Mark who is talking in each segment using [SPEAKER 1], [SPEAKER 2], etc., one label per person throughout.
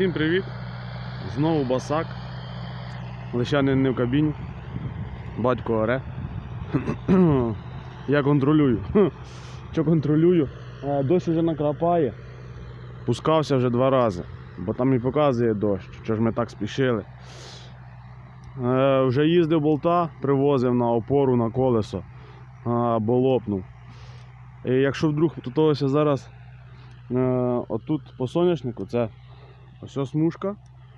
[SPEAKER 1] Всім привіт! Знову басак. Лещанин не в кабіні. Батько оре. Я контролюю. Що контролюю? Е, Дощ вже накрапає. Пускався вже два рази, бо там і показує дощ. Що ж ми так спішили. Е, Вже їздив болта, привозив на опору на колесо, а, бо лопнув. І якщо вдруг тут зараз е, отут по соняшнику, це ось ось смужка.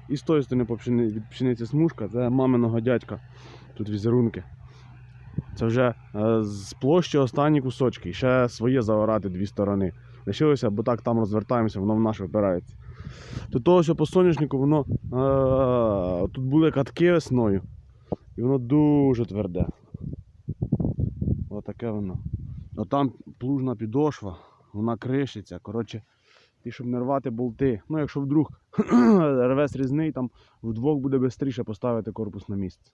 [SPEAKER 1] І з тої сторони від пшениці смужка, це маминого дядька. Тут візерунки. Це вже е, з площі останні кусочки. І ще своє заорати дві сторони. Лишилося, бо так там розвертаємося, воно в наш випирається. Тут того, що по соняшнику, воно е, тут були катки весною. І воно дуже тверде. Отаке воно. А там плужна підошва, вона кришиться. Коротше, ти, щоб не рвати болти. Ну, якщо вдруг ревес різний, там вдвох буде швидше поставити корпус на місце.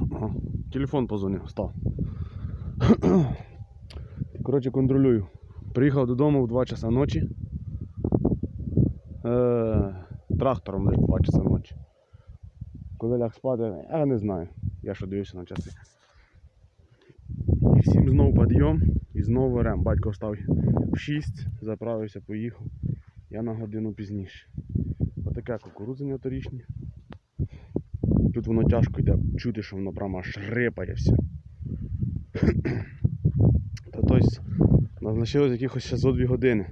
[SPEAKER 1] О, телефон позвонив, став. Коротше, контролюю. Приїхав додому в 2 часа ночі. Е, трактором лише 2 часа ночі. Коли ляг спати, я не знаю. Я що дивився на часи. І всім знову підйом і знову рем. Батько встав в 6, заправився, поїхав. Я на годину пізніше. Отаке кукурудзення торічні. Тут воно тяжко йде, чути, що воно прямо аж рипає все. Та тобто, нас якихось ще зо 2 години.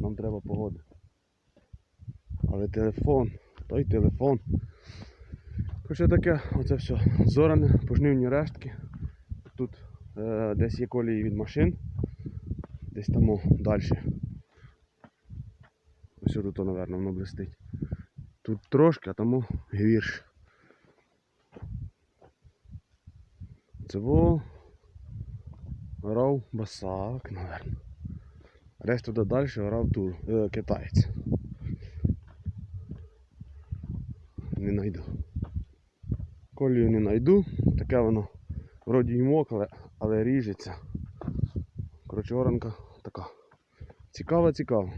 [SPEAKER 1] Нам треба погоди. Але телефон, той телефон. Короче таке, оце все. Зоране, пожнивні рештки. Тут десь є колії від машин, десь там далі. Ось тут, напевно, воно блистить. Тут трошки, а тому гірше. Це во орав басак, напевно. Десь туди далі орав тур, е, китаєць. Не знайду. Колію не знайду. Таке воно вроді і мокре, але ріжеться. Коротше, оранка така. Цікава, цікава.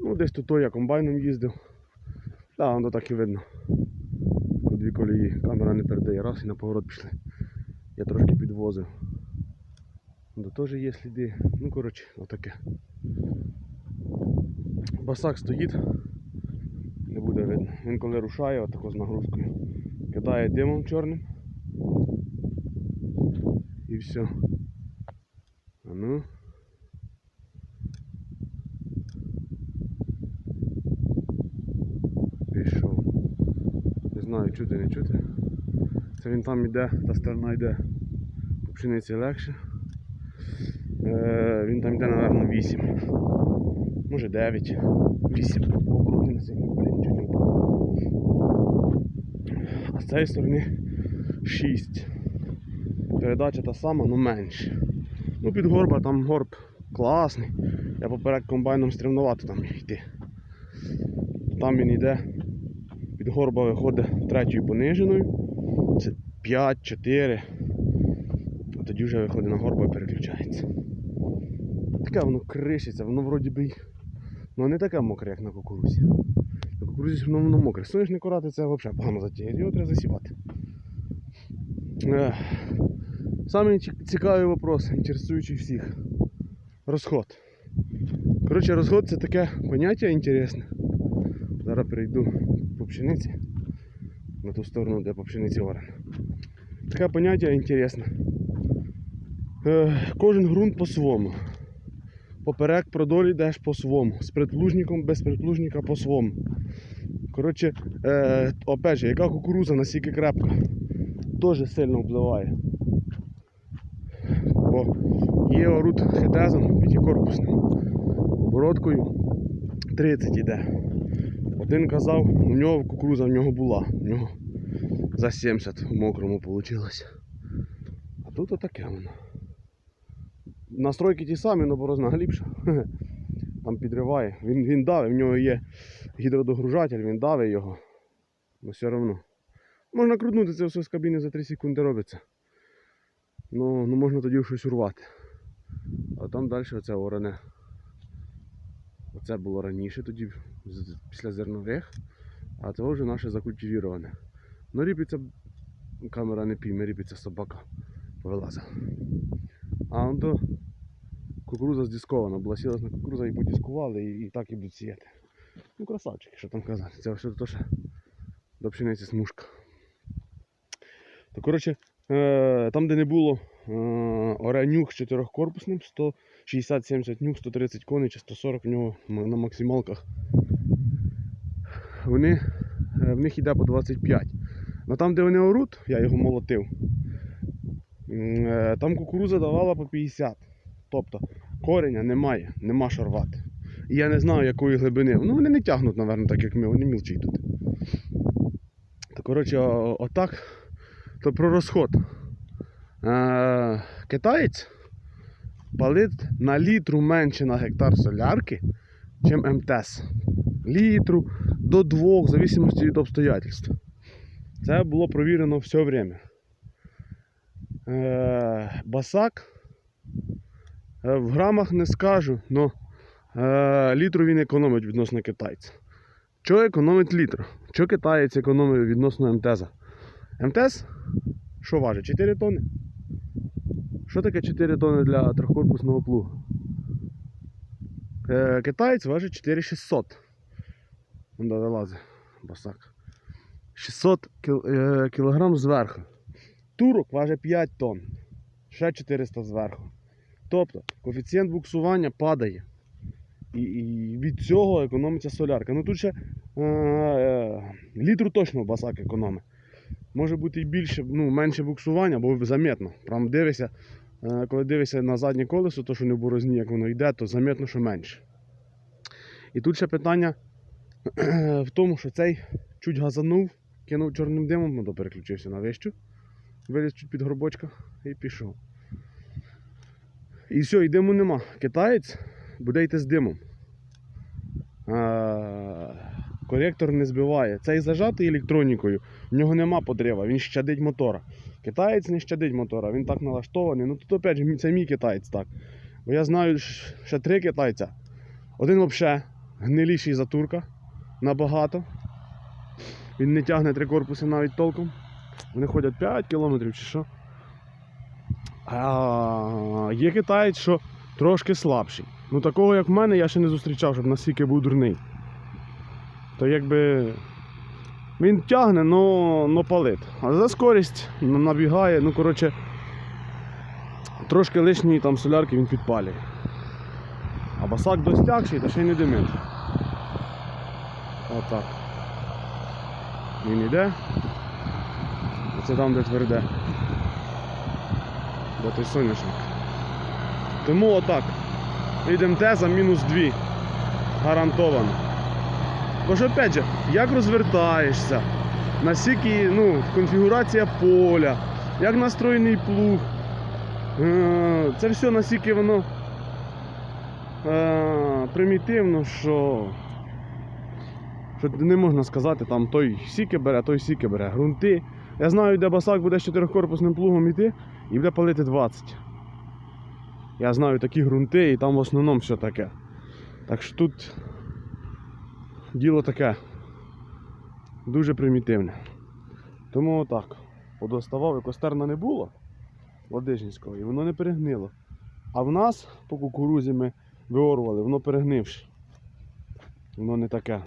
[SPEAKER 1] Ну, десь тут той я комбайном їздив. Так, воно так і видно. По дві колії камера не передає. Раз і на поворот пішли. Я трошки підвозив. Тут теж є сліди. Ну, коротше, отаке. Басак стоїть. Не буде видно. Він коли рушає, отако з нагрузкою, кидає димом чорним. І все. А ну. Пішов. Не знаю, чути, не чути. Це він там йде, та сторона йде. По пшениці легше. Е, він там йде, напевно, 8. Може 9. 8. Округи на сильно, блін, чуть не. А з цієї сторони 6. Передача та сама, але менше. Ну під горба там горб класний. Я поперед комбайном стремнувато там йти. Там він йде. Під горба виходить третьою пониженою. Це 5-4. А тоді вже виходить на горба і переключається. Таке воно кришиться, воно вроді би. Ну не таке мокре, як на кукурузі. На кукурузі воно, воно мокре. Соняшник орати це взагалі погано затіє. Його треба засівати. Самий цікавий вопрос, інтересуючий всіх. Розход. Коротше, розход це таке поняття інтересне. Зараз перейду по пшениці. На ту сторону, де по пшениці орен. Таке поняття інтересне. Е, кожен ґрунт по-своєму. Поперек продолі йдеш по-своєму. З предплужником, без предплужника по-своєму. Коротше, е, опять же, яка кукуруза настільки крепка, теж сильно впливає. Є орут хитезом, п'ятикорпусним. Бородкою 30 іде. Один казав, у нього кукуруза в нього була. У нього за 70 в мокрому вийшло. А тут отаке воно. Настройки ті самі, але борозна глибша. Там підриває. Він, він давить, в нього є гідродогружатель, він давить його. Але все одно. Можна крутнути це все з кабіни за 3 секунди робиться. Ну, ну можна тоді щось урвати. А там далі оце орене. Оце було раніше, тоді після зернових, а це вже наше закультивіроване. Ну ріпиться камера не пійме, ріпиться собака повилазила. А он то кукуруза здіскована, була сілась на кукуруза і подіскували, і, і так і будуть сіяти. Ну, красавчики, що там казати. Це все то ще до пшениці смужка. То коротше, там, де не було е, оранюх з чотирьохкорпусним, 160-70 нюх, 130 коней чи 140 в нього на максималках. Вони, е, в них йде по 25. Ну там, де вони оруть, я його молотив. е, Там кукуруза давала по 50. Тобто кореня немає, нема що рвати. І я не знаю, якої глибини. Ну вони не тягнуть, напевно, так як ми, вони мілчі. То коротше, отак. То про розход. Е, китаєць палить на літру менше на гектар солярки, чим МТС. Літру до двох, в зависимості від обстоятельств. Це було провірено все время. Е, басак е, в грамах не скажу, але е, літру він економить відносно китайця. Чого економить літр? Чого китаєць економить відносно МТЗа? МТЗ що важить? 4 тонни? Що таке 4 тонни для трьохкорпусного плуга? Е, китаєць важить 4600. Вон де вилазить басак. 600 кіл, е, зверху. Турок важить 5 тонн. Ще 400 зверху. Тобто коефіцієнт буксування падає. І, і від цього економиться солярка. Ну тут ще е, е, літру точно басак економить. Може бути і більше, ну, менше буксування, бо заметно. Прям дивишся, е, коли дивишся на заднє колесо, то що не в борозні, як воно йде, то заметно, що менше. І тут ще питання в тому, що цей чуть газанув, кинув чорним димом, ну то переключився на вищу, виліз чуть під горбочка і пішов. І все, і диму нема. Китаєць буде йти з димом. А, коректор не збиває. Цей зажатий електронікою, в нього нема потреба, він щадить мотора. Китаєць не щадить мотора, він так налаштований. Ну тут опять же це мій китаєць так. Бо я знаю ще три китайця. Один взагалі гниліший за турка набагато. Він не тягне три корпуси навіть толком. Вони ходять 5 кілометрів чи що. А є китаєць, що трошки слабший. Ну такого як в мене я ще не зустрічав, щоб настільки був дурний. То якби він тягне, но, но палить. А за скорість набігає, ну коротше, трошки лишньої там солярки він підпалює. А басак достягший, та ще й не димить. Отак. Він іде. Оце там, де тверде. Де той соняшник. Тому отак. Йдемо теза мінус 2. Гарантовано. Бо ж опять же, як розвертаєшся, наскільки ну, конфігурація поля, як настроєний плуг. Е, Це все настільки воно е, примітивно, що, що не можна сказати, там той сіки бере, той сіки бере. Грунти. Я знаю, де басак буде з чотирьохкорпусним плугом іти і буде палити 20. Я знаю такі ґрунти і там в основному все таке. Так що тут діло таке дуже примітивне. Тому отак. Подоставав, і костерна не було Ладижинського, і воно не перегнило. А в нас по кукурузі ми виорували, воно перегнивше. Воно не таке.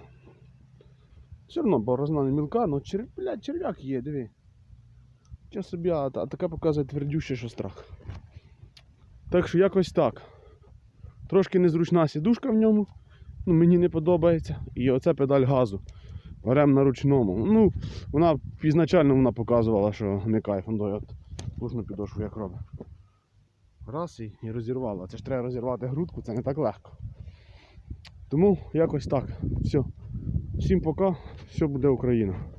[SPEAKER 1] Все одно борозна не мілка, але чер... блядь, черв'як є, диви. Що собі, а, а таке показує твердюще, що страх. Так що якось так. Трошки незручна сідушка в ньому. Ну, мені не подобається. І оце педаль газу. Беремо на ручному. Ну, вона ізначально вона показувала, що не кайф. От кожну підошву як робить. Раз і, і розірвала. Це ж треба розірвати грудку, це не так легко. Тому якось так. Все. Всім пока, все буде Україна.